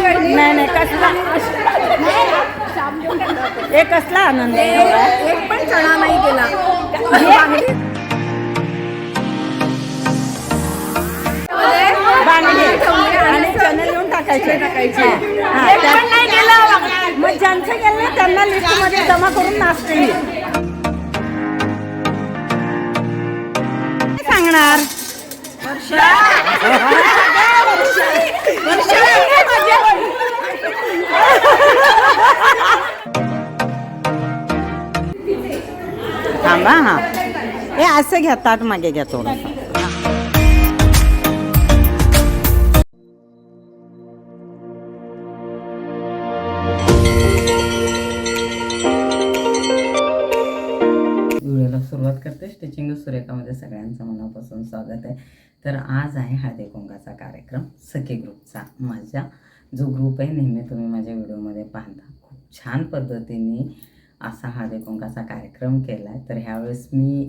नाही नाही कसला हे कसला आनंद? एक पण चणा नाही केला मग ज्यांचं गेलं त्यांना जमा करून नाचते ही. काय सांगणार थांबा हा. हे असं घ्या ताट मागे घ्या थोडं सुरुवात करते. स्टिचिंग सुरेखामध्ये सगळ्यांचं मनापासून स्वागत आहे. तर आज आहे हळदी कुंकाचा कार्यक्रम सखी ग्रुपचा. माझ्या जो ग्रुप आहे नेहमी तुम्ही माझ्या व्हिडिओमध्ये पाहता. खूप छान पद्धतीने असा हा कुंकाचा कार्यक्रम केला आहे तर ह्यावेळेस मी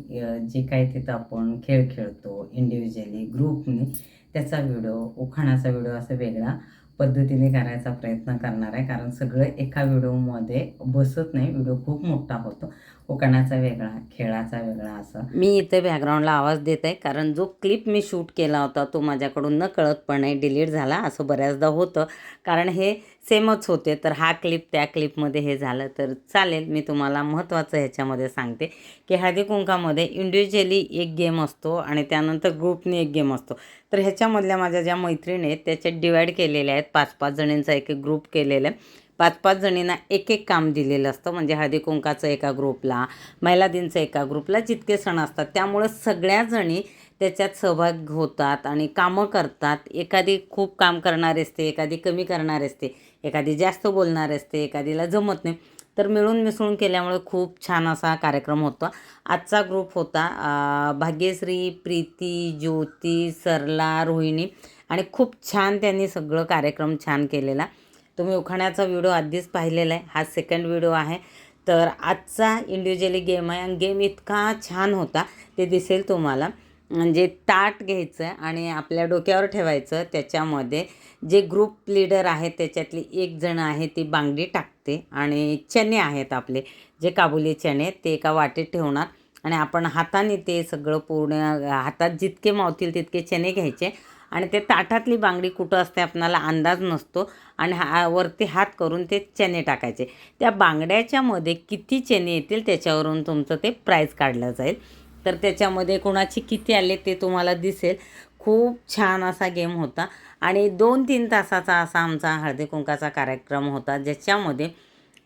जे काही तिथं आपण खेळ खेळतो इंडिव्हिज्युअली ग्रुपने त्याचा व्हिडिओ उखाणाचा व्हिडिओ असा वेगळा पद्धतीने करायचा प्रयत्न करणार आहे. कारण सगळं एका व्हिडिओमध्ये बसत नाही व्हिडिओ खूप मोठा होतो. कोकणाचा वेगळा खेळाचा वेगळा असं. मी इथे बॅकग्राऊंडला आवाज देत आहे कारण जो क्लिप मी शूट केला होता तो माझ्याकडून न कळतपणे डिलीट झाला. असं बऱ्याचदा होतं. कारण हे सेमच होते. तर हा क्लिप त्या क्लिपमध्ये हे झालं. तर चालेल मी तुम्हाला महत्त्वाचं ह्याच्यामध्ये सांगते की हळदी कुंकामध्ये इंडिव्हिज्युअली एक गेम असतो आणि त्यानंतर ग्रुपने एक गेम असतो. तर ह्याच्यामधल्या माझ्या ज्या मैत्रिणी आहेत त्याच्यात डिवाईड केलेल्या आहेत. पाच पाच जणींचा एक एक ग्रुप केलेला आहे. पाच पाच जणींना एक एक काम दिलेलं असतं. म्हणजे हळदी कुंकाचं एका ग्रुपला महिला दिनचं एका ग्रुपला जितके सण असतात. त्यामुळं सगळ्या जणी त्याच्यात सहभाग होतात आणि कामं करतात. एखादी खूप काम करणारी असते एखादी कमी करणारी असते एखादी जास्त बोलणारी असते एखादीला जमत नाही. तर मिळून मिसळून केल्यामुळे खूप छान असा कार्यक्रम होता. आजचा ग्रुप होता भाग्यश्री प्रीती ज्योती सरला रोहिणी आणि खूप छान त्यांनी सगळं कार्यक्रम छान केलेला. तुम्ही उखाण्याचा व्हिडिओ आधीच पाहिलेला आहे. हा सेकंड व्हिडिओ आहे. तर आजचा इंडिव्हिज्युअली गेम आहे. आणि गेम इतका छान होता ते दिसेल तुम्हाला. म्हणजे ताट घ्यायचं आणि आपल्या डोक्यावर ठेवायचं. त्याच्यामध्ये जे ग्रुप लीडर आहेत त्याच्यातली एक जण आहे ती बांगडी टाकते. आणि चणे आहेत आपले. जे काबुली चणे ते एका वाटेत ठेवणार. आणि आपण हाताने ते सगळं पूर्ण हातात जितके मावतील तितके चणे घ्यायचे. आणि ते ताटातली बांगडी कुठं असते आपणाला अंदाज नसतो. आणि हा वरती हात करून ते चणे टाकायचे. त्या बांगड्याच्यामध्ये किती चणे येतील त्याच्यावरून तुमचं ते प्राईज काढलं जाईल. तर त्याच्यामध्ये कोणाची किती आले ते तुम्हाला दिसेल. खूप छान असा गेम होता. आणि दोन तीन तासाचा असा आमचा हळदी कुंकाचा कार्यक्रम होता ज्याच्यामध्ये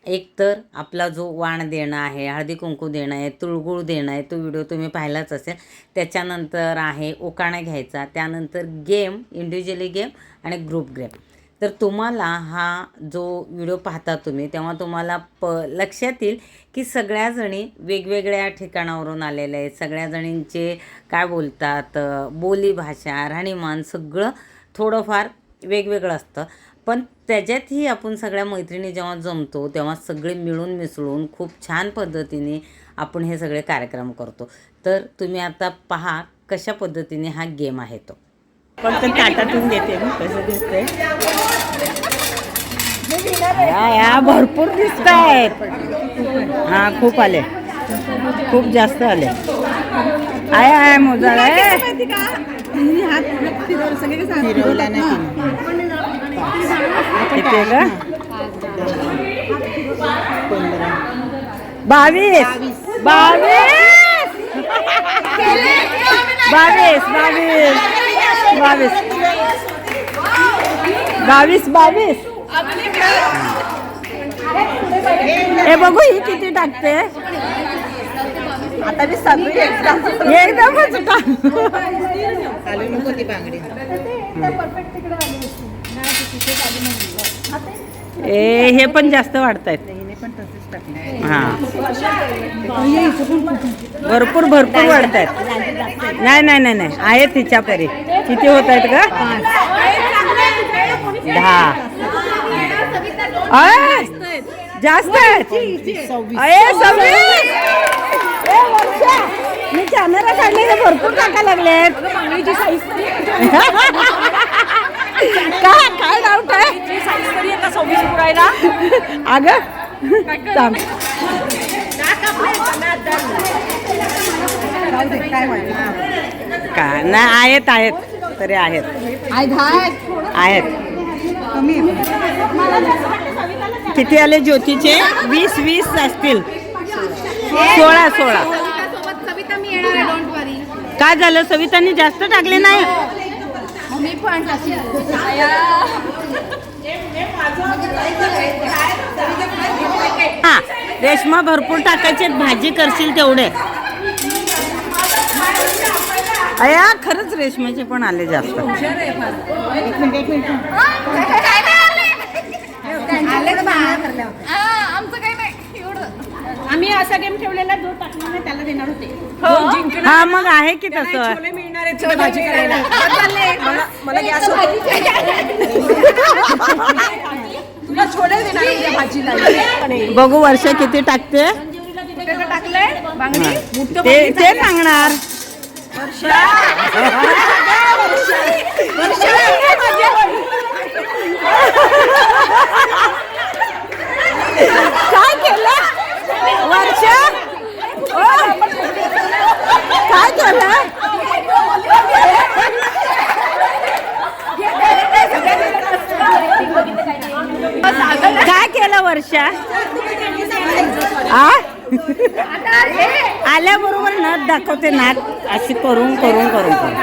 एकतर आपला जो वाण देणं आहे हळदी कुंकू देणं आहे तुळगुळ देणं आहे तो व्हिडिओ तुम्ही पाहिलाच असेल. त्याच्यानंतर आहे ओकाणा घ्यायचा त्यानंतर गेम इंडिव्हिज्युअली गेम आणि ग्रुप गेम तर तुम्हाला हा जो व्हिडिओ पाहता तुम्ही तेव्हा तुम्हाला प लक्षात येईल की सगळ्याजणी वेगवेगळ्या ठिकाणावरून आलेल्या आहेत. सगळ्याजणींचे काय बोलतात बोलीभाषा राहणीमान सगळं थोडंफार वेगवेगळं असतं. पण त्याच्यातही आपण सगळ्या मैत्रिणी जेव्हा जमतो तेव्हा सगळे मिळून मिसळून खूप छान पद्धतीने आपण हे सगळे कार्यक्रम करतो. तर तुम्ही आता पहा कशा पद्धतीने हा गेम आहे तो. ताटातून मी कसं दिसतंय. या भरपूर दिसत आहेत हा खूप आले. खूप जास्त आले. आहे आहे मोजाळ. आहे किती आहे का बावीस. बावीस. बावीस. बावीस. बावीस. बावीस. बावीस हे बघू ही किती टाकते? आता मी सगळी एकदम एकदमच टाक. चालू नको ती बांगडी. ए हे पण जास्त टाकलं हा. भरपूर भरपूर वाढत आहेत नाही नाही नाही नाही. आहे तिच्या परी किती होत आहेत का दहा जास्त आहेत. मी कॅमेरा काढले भरपूर टाका लागलेत. का काय डाऊट आहे अगं का? नाही आहेत आहेत. तरी आहेत. आहेत किती आले ज्योतीचे? वीस वीस असतील. सोळा सोळा. काय झालं? सवितांनी जास्त टाकले नाही? हा रेशमा भरपूर टाकायचे भाजी करशील तेवढे. अया खरंच रेशमाचे पण आले जास्त. आमचं काही आम्ही असा गेम ठेवलेला जो टाकणार नाही त्याला देणार होते. जिंकणार. हा मग आहे की तसं? छोले मिळणार आहेत तिथे भाजी करायला. मला मला गॅस तुला छोले देणार आहे उद्या भाजीला. बघू वर्ष किती टाकते. टाकलंय? बांगडी? ते ते सांगणार. काय केलं? वर्ष काय केलं? काय केलं वर्षा आ? आल्याबरोबर नाच दाखवते नाच अशी करून करून करून करून.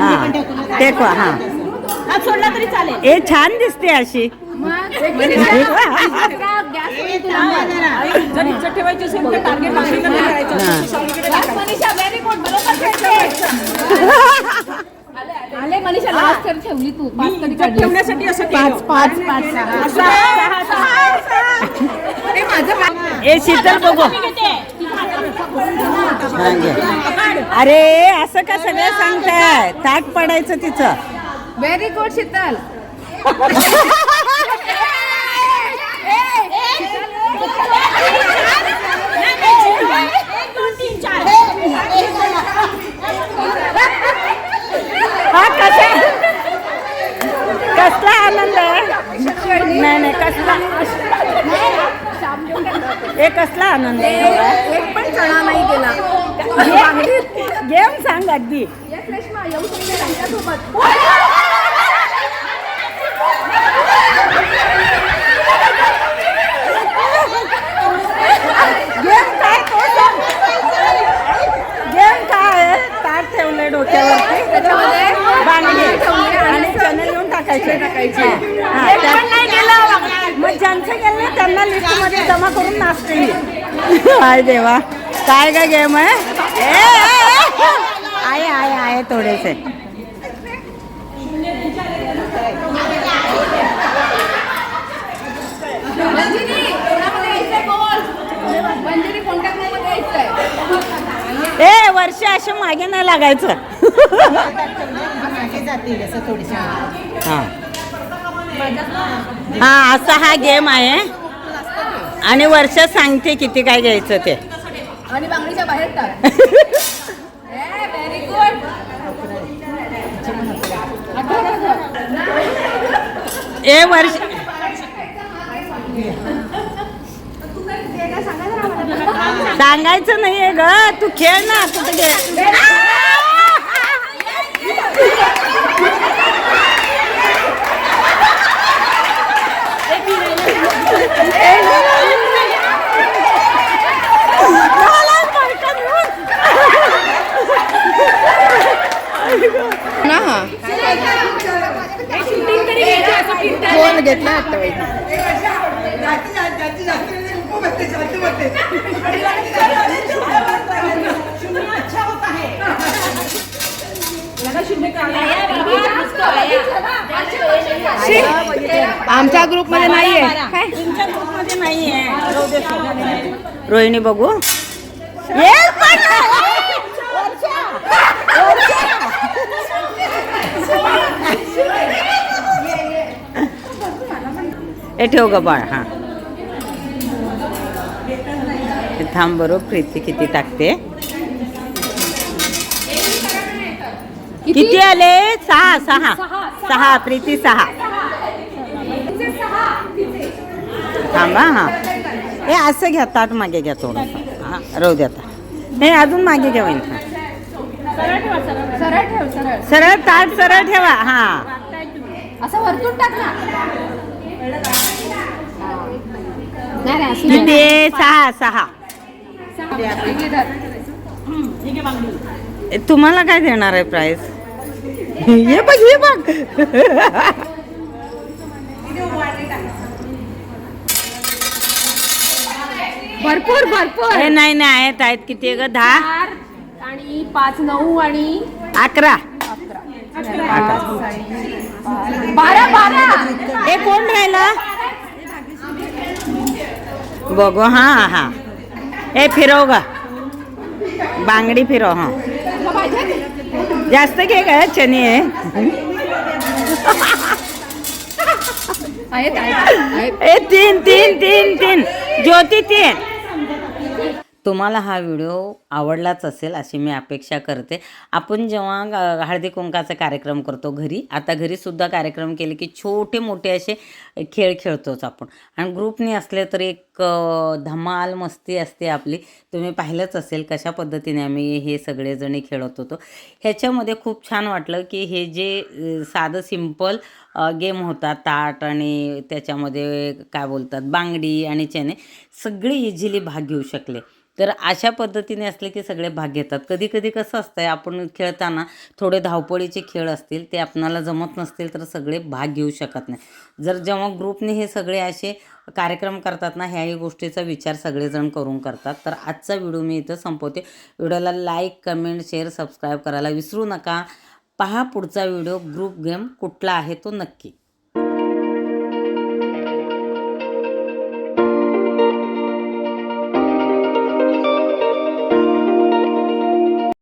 हा टेकवा हा सोडला तरी चालेल. ए छान दिसते अशी. जर इज्जत ठेवायची असेल तर टार्गेट बांगडीला नाही करायचं मनीषा व्हेरी गुड बरोबर आले मनीषा लास्ट तर ठेवली तू पाच कधी इज्जत ठेवण्यासाठी असं केलं. पाच पाच सहा, सहा, सहा. ते माझं ए शीतल बघू. अरे असं का सगळं सांगताय ताट पडायचं तिचं व्हेरी गुड शीतल हा कसा? कसला आनंद आहे? नाही नाही कसला? हे कसला आनंद आहे? एक पण चणा नाही गेला गेम सांग अगदी येस रेश्मा येऊ शकते त्यांच्यासोबत गेम काय तो सांग गेम काय आहे ताट ठेवलंय डोक्यावरती त्याच्यामध्ये बांगडी ठेवली आणि चणे टाकायचे. टाकायचे. मग ज्यांचं गेलं त्यांना लिस्टमध्ये जमा करून नाचते मी हाय देवा. काय काय गेम आहे? ए, ए, ए. आहे आहे आहे थोडेसे. मंजिरी वर्ष अशा मागे नाही लागायचं. असं हा. हा असा हा गेम आहे. आणि वर्ष सांगते किती काय घ्यायचं ते. आणि बांगडीच्या बाहेर टाक. व्हेरी गुड ए वर्ष सांगायचं नाहीये ग. तू खेळ ना कुठे खेळ हा फोन घेतला आता वहिनी. आमच्या ग्रुपमध्ये दे सोडून. रोहिणी बघू! हे ठेव ग बाळ हा. हे थांब बरोबर प्रीती किती टाकते? किती? आले? सहा सहा. सहा प्रीती सहा. थांबा हा. हे असं घ्या ताट मागे घ्या थोडं. हा राहू द्या आता. हे अजून मागे घ्या वहिनी. सरळ ठेव सरळ. सरळ ताट सरळ ठेवा हा. असं वरतून टाक ना. सहा सहा. तुम्हाला काय देणार आहे प्राईस हे बघ हे बघ. भरपूर भरपूर. हे नाही नाही आहेत आहेत. किती ग? दहा? चार आणि पाच नऊ आणि अकरा. बारा बारा. हे कोण राहिला? बघू हा हा. हे फिरव ग. बांगडी फिरव हा. जास्त घे ग चनी आहे आहेत आहेत आहेत. ए तीन तीन तीन तीन. ज्योती तीन. तुम्हाला हा व्हिडिओ आवडलाच असेल अशी मी अपेक्षा करते. आपण जेव्हा हळदी कुंकाचा कार्यक्रम करतो घरी आता घरीसुद्धा कार्यक्रम केले की छोटे मोठे असे खेळ खेळतोच आपण. आणि ग्रुपने असले तर एक धमाल मस्ती असते आपली. तुम्ही पाहिलंच असेल कशा पद्धतीने आम्ही हे सगळेजणी खेळत होतो. ह्याच्यामध्ये खूप छान वाटलं की हे जे साधं सिंपल गेम होता ताट आणि त्याच्यामध्ये काय बोलतात बांगडी आणि चेने सगळे इझिली भाग घेऊ शकले. तर अशा पद्धतीने असले की सगळे भाग घेतात. कधी कधी कसं असतंय आपण खेळताना थोडे धावपळीचे खेळ असतील ते आपणाला जमत नसतील तर सगळे भाग घेऊ शकत नाही. जर जेव्हा ग्रुपने हे सगळे असे कार्यक्रम करतात ना ह्याही गोष्टीचा विचार सगळेजण करून करतात. तर आजचा व्हिडिओ मी इथं संपवते. व्हिडिओला लाईक कमेंट शेअर सबस्क्राईब करायला विसरू नका. पहा पुढचा व्हिडिओ. ग्रुप गेम कुठला आहे तो नक्की.